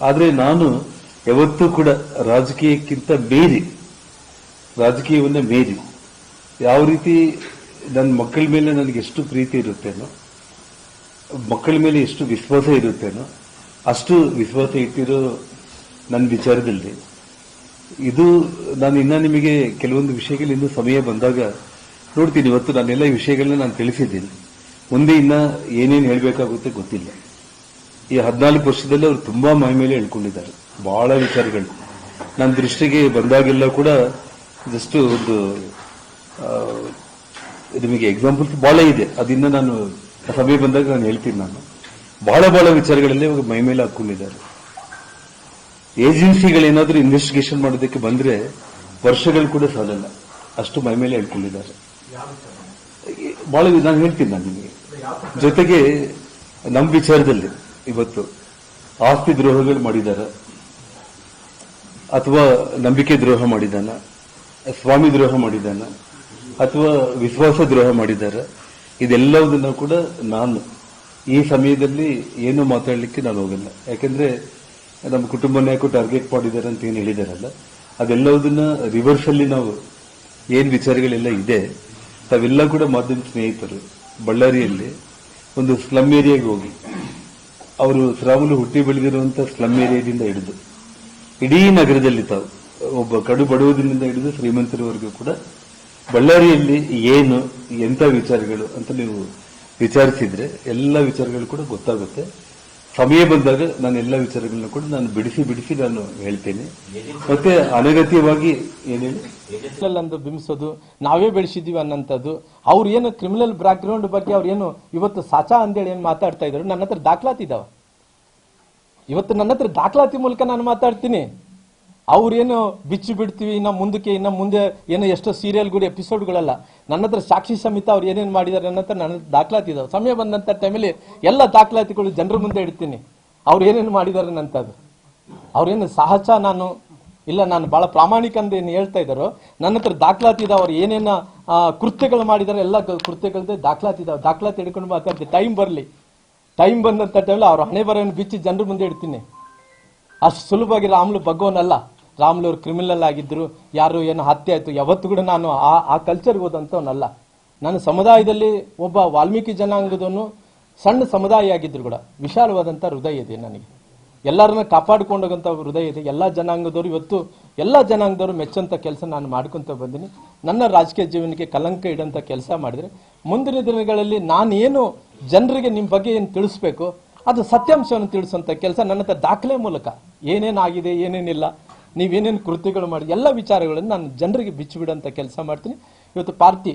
ಆದ್ರೆ ನಾನು ಯಾವತ್ತೂ ಕೂಡ ರಾಜಕೀಯಕ್ಕಿಂತ ಬೇರೆ ರಾಜಕೀಯವನ್ನು ಮೇರಿ. ಯಾವ ರೀತಿ ನನ್ನ ಮಕ್ಕಳ ಮೇಲೆ ನನಗೆ ಎಷ್ಟು ಪ್ರೀತಿ ಇರುತ್ತೇನೋ, ಮಕ್ಕಳ ಮೇಲೆ ಎಷ್ಟು ವಿಶ್ವಾಸ ಇರುತ್ತೇನೋ, ಅಷ್ಟು ವಿಶ್ವಾಸ ಇಟ್ಟಿರೋ ನನ್ನ ವಿಚಾರದಲ್ಲಿ, ಇದು ನಾನು ಇನ್ನೂ ನಿಮಗೆ ಕೆಲವೊಂದು ವಿಷಯಗಳು ಇನ್ನೂ ಸಮಯ ಬಂದಾಗ ನೋಡ್ತೀನಿ. ಇವತ್ತು ನಾನೆಲ್ಲ ವಿಷಯಗಳನ್ನ ನಾನು ತಿಳಿಸಿದ್ದೀನಿ. ಮುಂದೆ ಇನ್ನ ಏನೇನು ಹೇಳಬೇಕಾಗುತ್ತೆ ಗೊತ್ತಿಲ್ಲ. ಈ ಹದಿನಾಲ್ಕು ವರ್ಷದಲ್ಲಿ ಅವರು ತುಂಬಾ ಮೈ ಮೇಲೆ ಹೇಳ್ಕೊಂಡಿದ್ದಾರೆ. ಬಹಳ ವಿಚಾರಗಳು. ನನ್ನ ದೃಷ್ಟಿಗೆ ಬಂದಾಗೆಲ್ಲ ಕೂಡ ಜಸ್ಟ್ ಒಂದು ನಿಮಗೆ ಎಕ್ಸಾಂಪಲ್ ಬಹಳ ಇದೆ. ಅದನ್ನ ನಾನು ಸಭೆ ಬಂದಾಗ ನಾನು ಹೇಳ್ತೀನಿ ನಾನು. ಬಹಳ ಬಹಳ ವಿಚಾರಗಳಲ್ಲಿ ಇವಾಗ ಮೈ ಮೇಲೆ ಹಾಕೊಂಡಿದ್ದಾರೆ. ಏಜೆನ್ಸಿಗಳೇನಾದ್ರೂ ಇನ್ವೆಸ್ಟಿಗೇಷನ್ ಮಾಡೋದಕ್ಕೆ ಬಂದ್ರೆ ವರ್ಷಗಳು ಕೂಡ ಸಾಲಲ್ಲ. ಅಷ್ಟು ಮೈ ಮೇಲೆ ಹೇಳ್ಕೊಂಡಿದ್ದಾರೆ. ಬಹಳ, ನಾನು ಹೇಳ್ತೀನಿ ನಾನು ನಿಮಗೆ. ಜೊತೆಗೆ ನಮ್ಮ ವಿಚಾರದಲ್ಲಿ ಇವತ್ತು ಆಸ್ತಿ ದ್ರೋಹಗಳು ಮಾಡಿದಾರ, ಅಥವಾ ನಂಬಿಕೆ ದ್ರೋಹ ಮಾಡಿದಾನ, ಸ್ವಾಮಿ ದ್ರೋಹ ಮಾಡಿದಾನ, ಅಥವಾ ವಿಶ್ವಾಸ ದ್ರೋಹ ಮಾಡಿದಾರ, ಇದೆಲ್ಲವುದನ್ನು ಕೂಡ ನಾನು ಈ ಸಮಯದಲ್ಲಿ ಏನು ಮಾತಾಡಲಿಕ್ಕೆ ನಾನು ಹೋಗಲ್ಲ. ಯಾಕಂದ್ರೆ ನಮ್ಮ ಕುಟುಂಬನ ಯಾಕೋ ಟಾರ್ಗೆಟ್ ಮಾಡಿದ್ದಾರೆ ಅಂತ ಏನು ಹೇಳಿದಾರಲ್ಲ, ಅದೆಲ್ಲವುದನ್ನ ರಿವರ್ಸ್ ಅಲ್ಲಿ ನಾವು ಏನ್ ವಿಚಾರಗಳೆಲ್ಲ ಇದೆ, ತಾವೆಲ್ಲ ಕೂಡ ಮಾಧ್ಯಮ ಸ್ನೇಹಿತರು, ಬಳ್ಳಾರಿಯಲ್ಲಿ ಒಂದು ಸ್ಲಮ್ ಏರಿಯಾಗೆ ಹೋಗಿ ಅವರು ಶ್ರಾವಣು ಹುಟ್ಟಿ ಬೆಳೆದಿರುವಂತಹ ಸ್ಲಮ್ ಏರಿಯಾದಿಂದ ಹಿಡಿದು, ಇಡೀ ನಗರದಲ್ಲಿ ತಾವು, ಒಬ್ಬ ಕಡು ಬಡವದಿಂದ ಹಿಡಿದು ಶ್ರೀಮಂತರವರೆಗೂ ಕೂಡ ಬಳ್ಳಾರಿಯಲ್ಲಿ ಏನು, ಎಂತ ವಿಚಾರಗಳು ಅಂತ ನೀವು ವಿಚಾರಿಸಿದ್ರೆ ಎಲ್ಲ ವಿಚಾರಗಳು ಕೂಡ ಗೊತ್ತಾಗುತ್ತೆ. ಸಮಯ ಬಂದಾಗ ನಾನು ಎಲ್ಲ ವಿಚಾರಗಳನ್ನ ಕೂಡ ನಾನು ಬಿಡಿಸಿ ಬಿಡಿಸಿ ನಾನು ಹೇಳ್ತೇನೆ. ಮತ್ತೆ ಅನಗತ್ಯವಾಗಿ ಏನೇಳಿ ಅಂತ ಬಿಂಬಿಸೋದು, ನಾವೇ ಬೆಳೆಸಿದೀವಿ ಅನ್ನೋಂಥದ್ದು. ಅವ್ರು ಏನು ಕ್ರಿಮಿನಲ್ ಬ್ಯಾಕ್ ಗ್ರೌಂಡ್ ಬಗ್ಗೆ ಅವ್ರು ಏನು ಇವತ್ತು ಸಾಚಾ ಅಂತೇಳಿ ಏನು ಮಾತಾಡ್ತಾ ಇದ್ರು ನನ್ನ ಹತ್ರ ದಾಖಲಾತಿ ಇದಾವೆ. ಇವತ್ತು ನನ್ನ ಹತ್ರ ದಾಖಲಾತಿ ಮೂಲಕ ನಾನು ಮಾತಾಡ್ತೀನಿ. ಅವ್ರೇನು ಬಿಚ್ಚಿ ಬಿಡ್ತೀವಿ, ಇನ್ನ ಮುಂದಕ್ಕೆ, ಇನ್ನ ಮುಂದೆ ಏನೋ ಎಷ್ಟೋ ಸೀರಿಯಲ್ಗಳು ಎಪಿಸೋಡ್ಗಳಲ್ಲ ನನ್ನ ಹತ್ರ ಸಾಕ್ಷಿ ಸಮಿತ ಅವ್ರು ಏನೇನು ಮಾಡಿದ್ದಾರೆ ಅನ್ನೋ ನನ್ನ ದಾಖಲಾತಿ ಇದಾವೆ. ಸಮಯ ಬಂದಂತ ಟೈಮಲ್ಲಿ ಎಲ್ಲ ದಾಖಲಾತಿಗಳು ಜನರ ಮುಂದೆ ಇಡ್ತೀನಿ. ಅವ್ರು ಏನೇನು ಮಾಡಿದ್ದಾರೆ ಅದು ಅವ್ರೇನು ಸಹಜ ನಾನು, ಇಲ್ಲ ನಾನು ಬಹಳ ಪ್ರಾಮಾಣಿಕ ಅಂತ ಏನು ಹೇಳ್ತಾ ಇದ್ದಾರೋ, ನನ್ನ ಹತ್ರ ದಾಖಲಾತಿ ಇದಾವೆ, ಅವ್ರು ಏನೇನ ಕೃತ್ಯಗಳು ಮಾಡಿದ್ದಾರೆ ಎಲ್ಲ ಕೃತ್ಯಗಳದ್ದು ದಾಖಲಾತಿ ಇದಾವೆ. ದಾಖಲಾತಿ ಹಿಡ್ಕೊಂಡು ಮಾತಾಡ್ತೀನಿ ಟೈಮ್ ಬರಲಿ. ಟೈಮ್ ಬಂದಂತ ಟೈಮಲ್ಲಿ ಅವ್ರ ಹಣೆ ಬಿಚ್ಚಿ ಜನರ ಮುಂದೆ ಇಡ್ತೀನಿ. ಅಷ್ಟು ಸುಲಭವಾಗಿ ರಾಮ್ಲು ಭಗವನಲ್ಲ. ರಾಮ್ಲು ಅವ್ರು ಕ್ರಿಮಿನಲ್ ಆಗಿದ್ರು, ಯಾರು ಏನು ಹತ್ಯೆ ಆಯ್ತು, ಯಾವತ್ತು ಕೂಡ ನಾನು ಆ ಆ ಕಲ್ಚರ್ಗೆ ಹೋದಂಥವನಲ್ಲ. ನನ್ನ ಸಮುದಾಯದಲ್ಲಿ ಒಬ್ಬ ವಾಲ್ಮೀಕಿ ಜನಾಂಗದವನು, ಸಣ್ಣ ಸಮುದಾಯ ಆಗಿದ್ರು ಕೂಡ. ವಿಶಾಲವಾದಂಥ ಹೃದಯ ಇದೆ ನನಗೆ. ಎಲ್ಲರನ್ನ ಕಾಪಾಡ್ಕೊಂಡು ಹೃದಯ ಇದೆ. ಎಲ್ಲ ಜನಾಂಗದವರು ಇವತ್ತು, ಎಲ್ಲ ಜನಾಂಗದವರು ಮೆಚ್ಚಂತ ಕೆಲಸ ನಾನು ಮಾಡ್ಕೊಂತ ಬಂದಿನಿ. ನನ್ನ ರಾಜಕೀಯ ಜೀವನಕ್ಕೆ ಕಲಂಕ ಇಡಂತ ಕೆಲಸ ಮಾಡಿದ್ರೆ, ಮುಂದಿನ ದಿನಗಳಲ್ಲಿ ನಾನೇನು ಜನರಿಗೆ ನಿಮ್ಮ ಬಗ್ಗೆ ಏನು ತಿಳಿಸ್ಬೇಕು, ಅದು ಸತ್ಯಾಂಶವನ್ನು ತಿಳಿಸುವಂತ ಕೆಲಸ ನನ್ನ ದಾಖಲೆ ಮೂಲಕ. ಏನೇನಾಗಿದೆ, ಏನೇನಿಲ್ಲ ನೀವೇನೇನು ಕೃತ್ಯಗಳು ಮಾಡಿ ಎಲ್ಲ ವಿಚಾರಗಳನ್ನು ನಾನು ಜನರಿಗೆ ಬಿಚ್ಚಿಬಿಡೋಂಥ ಕೆಲಸ ಮಾಡ್ತೀನಿ. ಇವತ್ತು ಪಾರ್ಟಿ